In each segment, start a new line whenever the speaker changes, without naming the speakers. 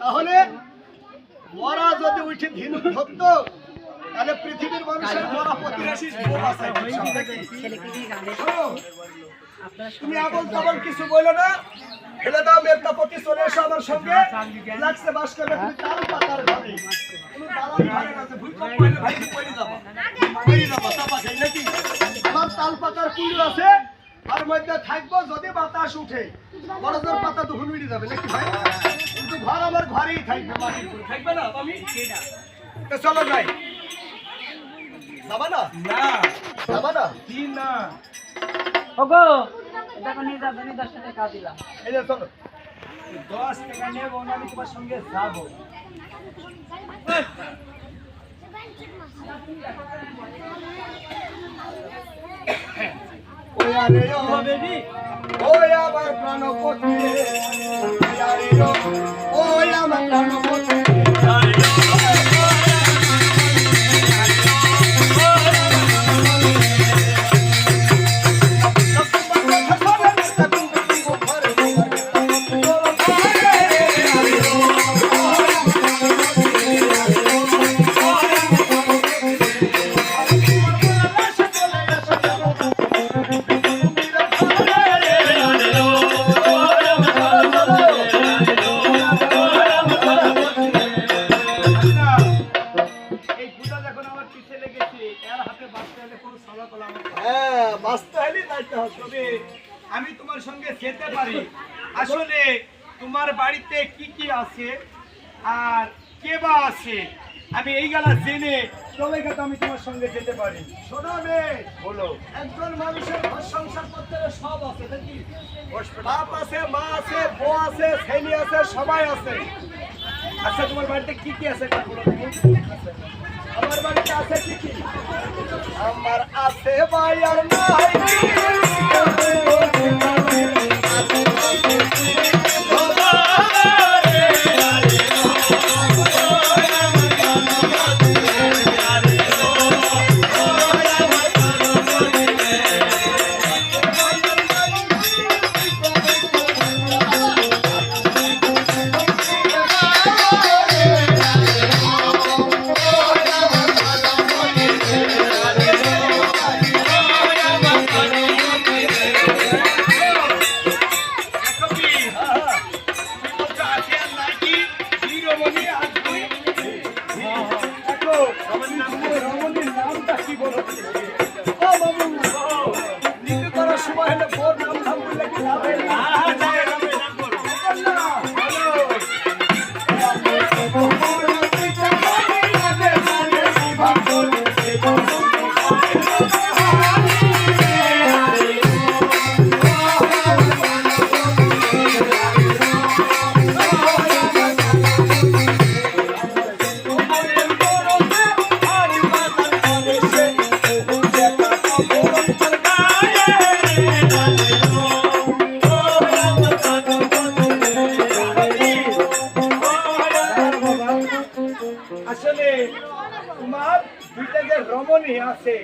তাহলে মরা যদি উঠে ধিনু ধরতো তাহলে পৃথিবীর মানুষের মরা আছে শোনো, তুমি আবল তাবল কিছু বলো না? ফেলে দাও মেরতাপতি চলে এসো আমার সঙ্গে। লাগছে বাস করবে তুমি তাল পাতার ঘরে। ভূমিকম্প ভাই পড়ে যাবা। পড়ে যাবা চাপা খাই নাকি? আমার তাল পাতার আছে? আর মধ্যে থাকব যদি বাতাস উঠে। বড়দের পাতা তো হুলুড়ি যাবে নাকি ভাই? কিন্তু ঘর আমার ঘরেই থাকবে থাকবে না আমি তো চলো যাই। যাবা না?
না।
যাবা না?
কি না?
ওগো দেখো নিয়ে যাবে নি দশ টাকা দিলাম।
এই যে চলো।
দশ টাকা নেব না আমি তোমার সঙ্গে যাব।
ওই আরে ও
বেবি
ওই আমার প্রাণপতি ওই আরে ও ওই আমার প্রাণপতি
এই পিছে লেগেছে এর হাতে বাঁচতে হলে কোনো সালা কলা।
হ্যাঁ বাঁচতে হলে হবে।
তবে আমি তোমার সঙ্গে যেতে পারি। আসলে তোমার বাড়িতে কি কি আছে আর কে বা আছে আমি এই গেলা জেনে তবে কিন্তু আমি তোমার সঙ্গে যেতে পারি।
শোনো রে
বলো।
একজন মানুষের ঘর সংসার করতে হলে সব আছে নাকি? বাপ আছে মা আছে বউ আছে ছেলে আছে সবাই আছে।
আচ্ছা তোমার বাড়িতে কি কি আছে বলো।
আমার আছে ভাই আর নাই।
போர் நம் தம்புள்ளக்கு আছে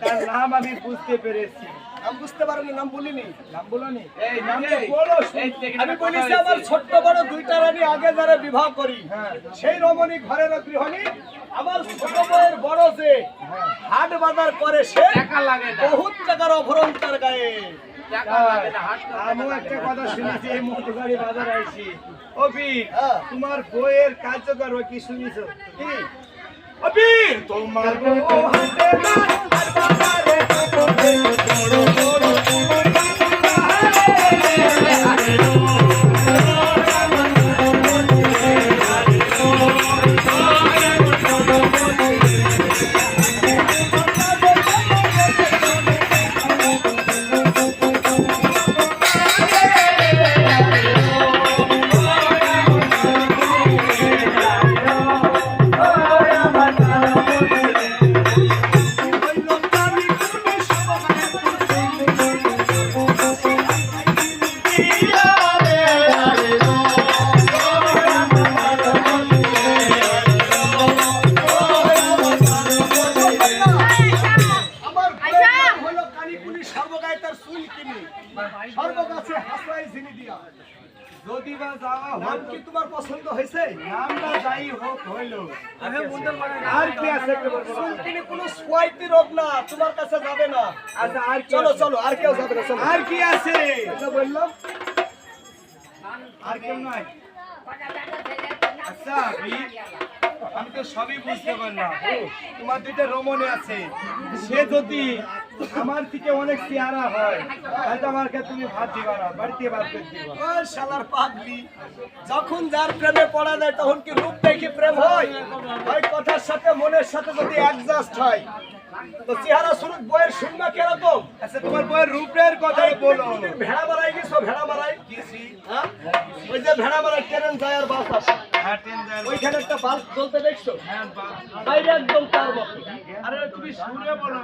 তার নাম আমি বুঝতে পেরেছি।
নাম বুঝতে পারোনি নাম বলিনি?
নাম বলো
এই
নাম
নাম
বলো
আমি বলেছি আমার ছোট্ট বড় দুইটা রানী আগে যারা বিবাহ করি
হ্যাঁ।
সেই রমণী ঘরের গৃহণী আমার ছোট বউয়ের বড় যে হাট বাজার করে সে
টাকা লাগে
বহুত টাকার অভরণ তার গায়ে।
টাকা লাগে না হাট
আমিও একটা কথা শুনেছি এই মোটরগাড়ি বাজার আইছি। ও
হ্যাঁ।
তোমার বইয়ের কার্যকর কি শুনিছো? কি? अभी तुम्हारे আর কি আছে একটু
তিনি কোনো সোয়াইটি রোগ না তোমার কাছে যাবে না।
আচ্ছা আর
চলো চলো আর কেউ যাবে না চলো।
আর কি আছে?
বললাম।
আর কেউ নাই? আচ্ছা আমি তো সবই বুঝতে পারলাম। তোমার দুইটা রমণী আছে। সে যদি আমার থেকে অনেক চেহারা হয়, তাহলে আমাকে তুমি ভাত দিবা না, বাড়িতে ভাত
শালার পাগলি, যখন যার প্রেমে পড়া যায়, তখন কি রূপ দেখে প্রেম হয়? ওই কথার সাথে, মনের সাথে যদি অ্যাডজাস্ট হয় তো চেহারা শুরু বইয়ের শুনবা কীরকম?
আচ্ছা তোমার বইয়ের রূপের কথা বলো।
ভেড়া মারাই গেছো ভেড়া মারাই। হ্যাঁ? ওই যে ভেড়া মারাই ট্রেন যায় আর বাস আসে।
হ্যাঁ।
ওইখানে একটা জ্বলতে দেখছ?
হ্যাঁ,
বাইরে একদম তার মতো।
আরে তুমি সুরে বলো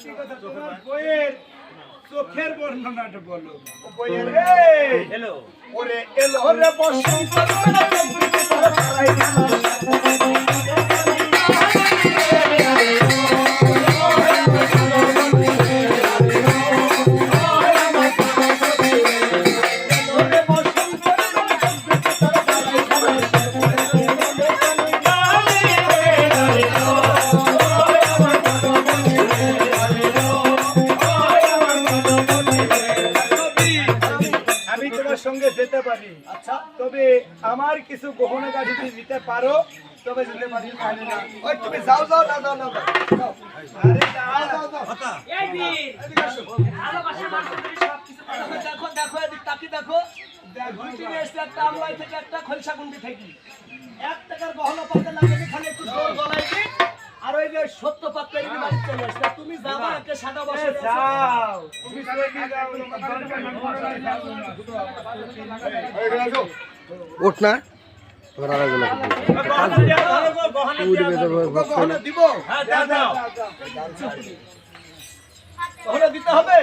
কি কথা, তোমার বইয়ের চোখের বর্ণনাটা বলো।
বইয়ের রে ওরে এলো রে বসন্ত
পারি।
আচ্ছা
তবে আমার কিছু গহনা গাড়ি যদি দিতে পারো তবে যেতে পারি
ওই তুমি যাও যাও না যাও না যাও যাও।
আরে
যাও, যাও।
এই বীর, ভালোবাসা মানুষ তুমি সবকিছু
দেখো দেখো এদিক দেখো। গুলটি নিয়ে এসছে একটা আমলাই থেকে একটা খলসা গুন্ডি থেকে। এক টাকার গহনা পাতে লাগে খালি একটু জোর গলায় যে সত্য পাত্রের বাড়ি চলে আসছে তুমি যাবা একটা সাদা বসে
যাও। তুমি।
ওঠ না।
গহনা দিতে হবে?